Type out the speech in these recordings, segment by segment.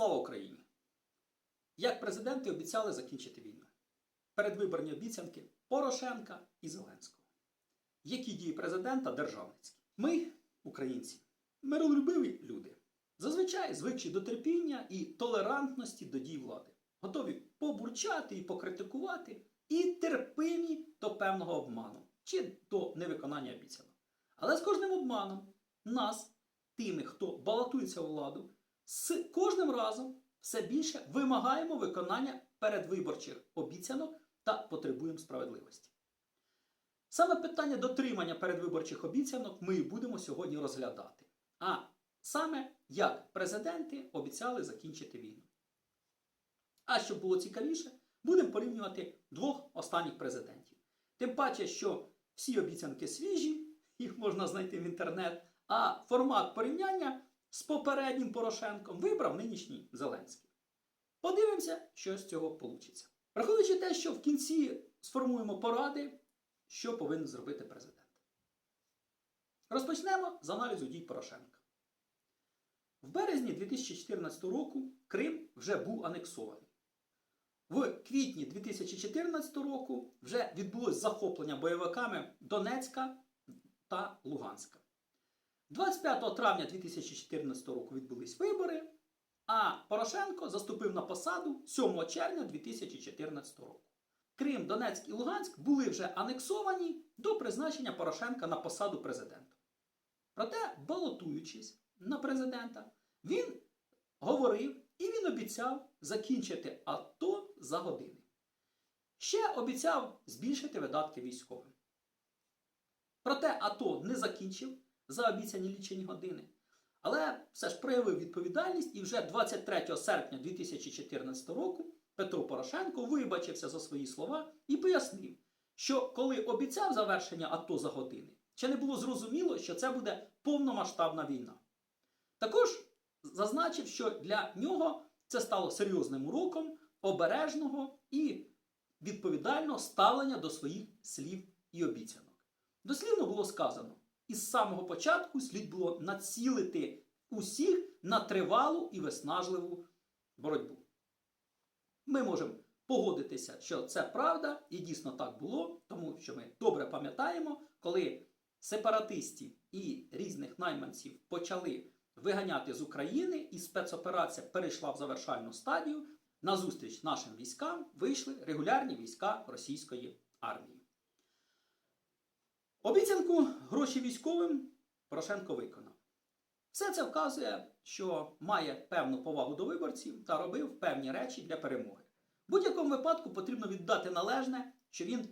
Слава Україні! Як президенти обіцяли закінчити війну. Передвиборні обіцянки Порошенка і Зеленського. Які дії президента державницькі? Ми, українці, миролюбиві люди, зазвичай звикші до терпіння і толерантності до дій влади, готові побурчати і покритикувати, і терпимі до певного обману чи до невиконання обіцянок. Але з кожним обманом нас, тими, хто балотується у владу, з кожним разом все більше вимагаємо виконання передвиборчих обіцянок та потребуємо справедливості. Саме питання дотримання передвиборчих обіцянок ми і будемо сьогодні розглядати. А саме як президенти обіцяли закінчити війну. А щоб було цікавіше, будемо порівнювати двох останніх президентів. Тим паче, що всі обіцянки свіжі, їх можна знайти в інтернет, а формат порівняння з попереднім Порошенком вибрав нинішній Зеленський. Подивимося, що з цього вийде. Враховуючи те, що в кінці сформуємо поради, що повинен зробити президент. Розпочнемо з аналізу дій Порошенка. В березні 2014 року Крим вже був анексований. В квітні 2014 року вже відбулось захоплення бойовиками Донецька та Луганська. 25 травня 2014 року відбулись вибори, а Порошенко заступив на посаду 7 червня 2014 року. Крим, Донецьк і Луганськ були вже анексовані до призначення Порошенка на посаду президента. Проте, балотуючись на президента, він говорив і він обіцяв закінчити АТО за години. Ще обіцяв збільшити видатки військовим. Проте АТО не закінчив за обіцяні лічені години. Але все ж проявив відповідальність і вже 23 серпня 2014 року Петро Порошенко вибачився за свої слова і пояснив, що коли обіцяв завершення АТО за години, ще не було зрозуміло, що це буде повномасштабна війна. Також зазначив, що для нього це стало серйозним уроком обережного і відповідального ставлення до своїх слів і обіцянок. Дослівно було сказано, із самого початку слід було націлити усіх на тривалу і виснажливу боротьбу. Ми можемо погодитися, що це правда, і дійсно так було, тому що ми добре пам'ятаємо, коли сепаратистів і різних найманців почали виганяти з України, і спецоперація перейшла в завершальну стадію. На зустріч нашим військам вийшли регулярні війська російської армії. Обіцянку гроші військовим Порошенко виконав. Все це вказує, що має певну повагу до виборців та робив певні речі для перемоги. В будь-якому випадку потрібно віддати належне, що він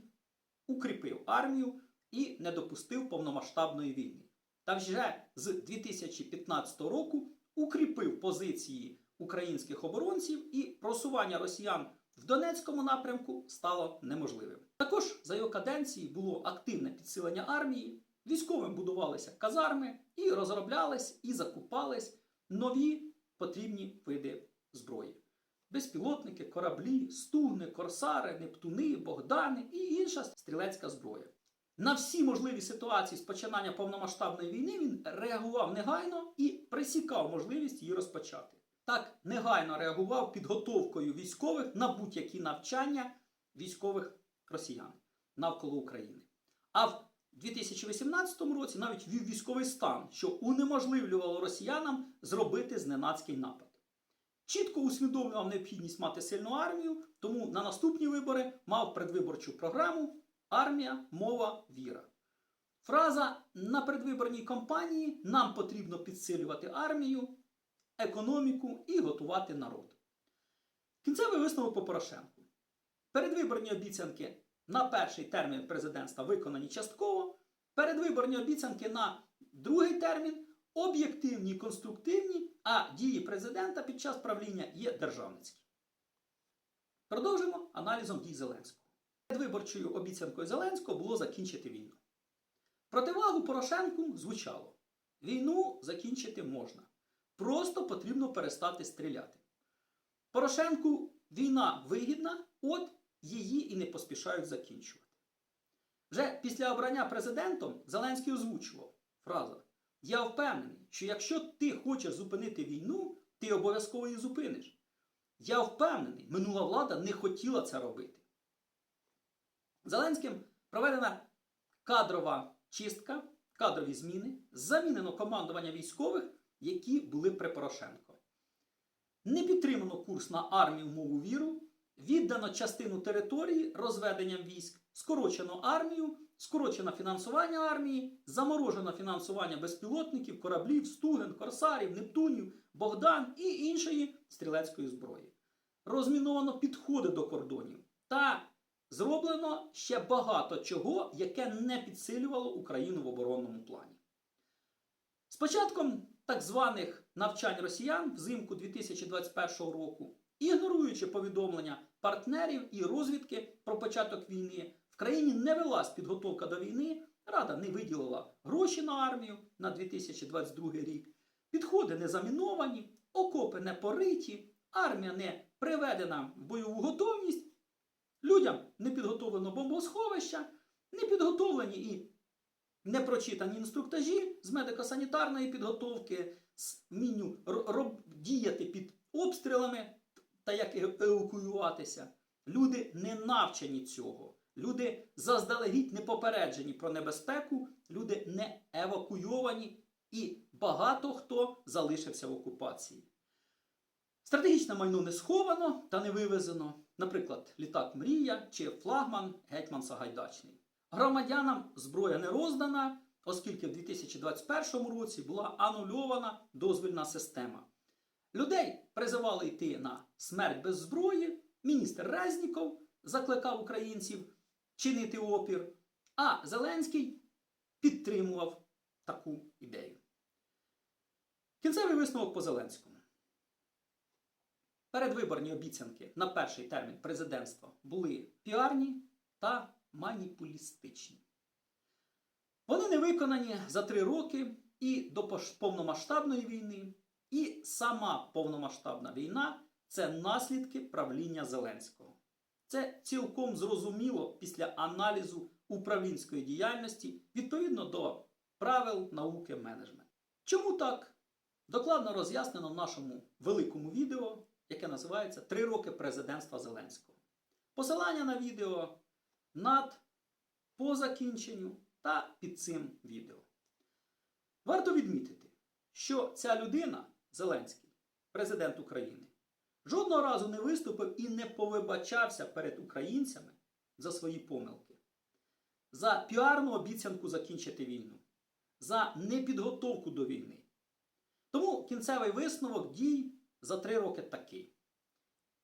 укріпив армію і не допустив повномасштабної війни. Та вже з 2015 року укріпив позиції українських оборонців і просування росіян в Донецькому напрямку стало неможливим. Також за його каденції було активне підсилення армії, військовим будувалися казарми і розроблялись і закупались нові потрібні види зброї. Безпілотники, кораблі, стугни, корсари, нептуни, богдани і інша стрілецька зброя. На всі можливі ситуації з починання повномасштабної війни він реагував негайно і присікав можливість її розпочати. Так негайно реагував підготовкою військових на будь-які навчання військових росіян навколо України. А в 2018 році навіть ввів військовий стан, що унеможливлювало росіянам зробити зненацький напад. Чітко усвідомлював необхідність мати сильну армію, тому на наступні вибори мав предвиборчу програму Армія, мова, віра. Фраза на предвиборній кампанії нам потрібно підсилювати армію, економіку і готувати народ. Кінцевий висновок по Порошенку. Передвиборні обіцянки на перший термін президентства виконані частково. Передвиборні обіцянки на другий термін об'єктивні конструктивні, а дії президента під час правління є державницькі. Продовжимо аналізом дій Зеленського. Передвиборчою обіцянкою Зеленського було закінчити війну. Противагу Порошенку звучало: війну закінчити можна. Просто потрібно перестати стріляти. Порошенку війна вигідна, от її і не поспішають закінчувати. Вже після обрання президентом Зеленський озвучував фразу: Я впевнений, що якщо ти хочеш зупинити війну, ти обов'язково її зупиниш. Я впевнений, минула влада не хотіла це робити. Зеленським проведена кадрова чистка, кадрові зміни, замінено командування військових, які були при Порошенко. Не підтримано курс на армію мову віру, віддано частину території розведенням військ, скорочено армію, скорочено фінансування армії, заморожено фінансування безпілотників, кораблів, стуген, корсарів, нептунів, Богдан і іншої стрілецької зброї. Розміновано підходи до кордонів та зроблено ще багато чого, яке не підсилювало Україну в оборонному плані. З початком так званих навчань росіян взимку 2021 року, ігноруючи повідомлення партнерів і розвідки про початок війни, в країні не велась підготовка до війни, Рада не виділила гроші на армію на 2022 рік, підходи не заміновані, окопи не пориті, армія не приведена в бойову готовність, людям не підготовлено бомбосховища, не підготовлені і не прочитані інструктажі з медико-санітарної підготовки, з вмінню діяти під обстрілами та як евакуюватися. Люди не навчені цього. Люди заздалегідь не попереджені про небезпеку, люди не евакуйовані і багато хто залишився в окупації. Стратегічне майно не сховано та не вивезено. Наприклад, літак Мрія чи флагман Гетьман Сагайдачний. Громадянам зброя не роздана, оскільки в 2021 році була анульована дозвільна система. Людей призивали йти на смерть без зброї. Міністр Резніков закликав українців чинити опір, а Зеленський підтримував таку ідею. Кінцевий висновок по Зеленському. Передвиборні обіцянки на перший термін президентства були піарні та маніпулістичні. Вони не виконані за три роки і до повномасштабної війни, і сама повномасштабна війна це наслідки правління Зеленського. Це цілком зрозуміло після аналізу управлінської діяльності відповідно до правил науки менеджменту. Чому так? Докладно роз'яснено в нашому великому відео, яке називається Три роки президентства Зеленського. Посилання на відео над по закінченню та під цим відео. Варто відмітити, що ця людина, Зеленський, президент України, жодного разу не виступив і не повибачався перед українцями за свої помилки, за піарну обіцянку закінчити війну, за непідготовку до війни. Тому кінцевий висновок дій за три роки такий.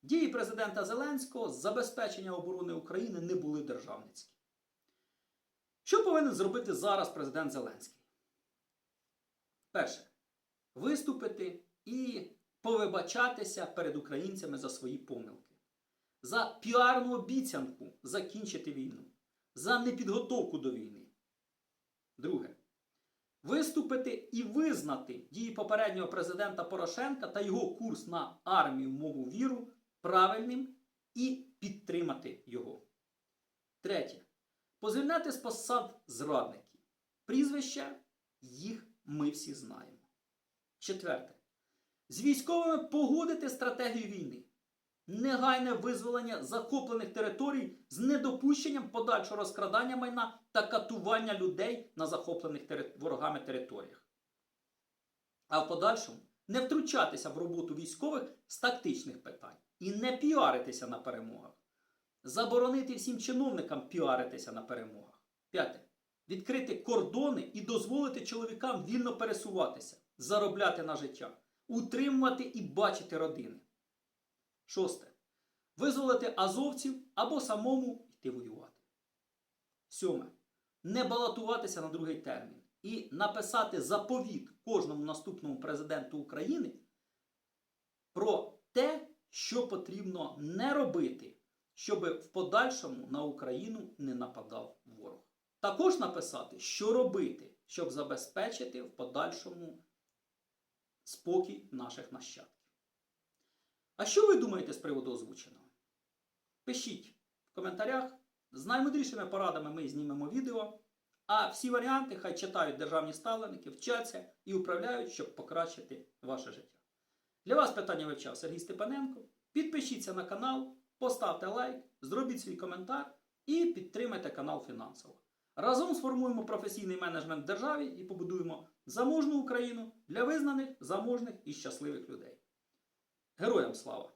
Дії президента Зеленського з забезпечення оборони України не були державницькі. Що повинен зробити зараз президент Зеленський? Перше. Виступити і повибачатися перед українцями за свої помилки, за піарну обіцянку закінчити війну, за непідготовку до війни. Друге. Виступити і визнати дії попереднього президента Порошенка та його курс на армію, мову віру правильним і підтримати його. Третє. Позвільняти з посад зрадників. Прізвища їх ми всі знаємо. Четверте. З військовими погодити стратегію війни. Негайне визволення захоплених територій з недопущенням подальшого розкрадання майна та катування людей на захоплених тери- ворогами територіях. А в подальшому не втручатися в роботу військових з тактичних питань і не піаритися на перемогах. Заборонити всім чиновникам піаритися на перемогах. П'яте. Відкрити кордони і дозволити чоловікам вільно пересуватися, заробляти на життя, утримувати і бачити родини. Шосте. Визволити азовців або самому йти воювати. Сьоме. Не балотуватися на другий термін і написати заповіт кожному наступному президенту України про те, що потрібно не робити, щоб в подальшому на Україну не нападав ворог. Також написати, що робити, щоб забезпечити в подальшому спокій наших нащадків. А що ви думаєте з приводу озвученого? Пишіть в коментарях. З наймудрішими порадами ми знімемо відео, а всі варіанти хай читають державні ставленики, вчаться і управляють, щоб покращити ваше життя. Для вас питання вивчав Сергій Степаненко. Підпишіться на канал, поставте лайк, зробіть свій коментар і підтримайте канал фінансово. Разом сформуємо професійний менеджмент в державі і побудуємо заможну Україну для визнаних, заможних і щасливих людей. Героям слава!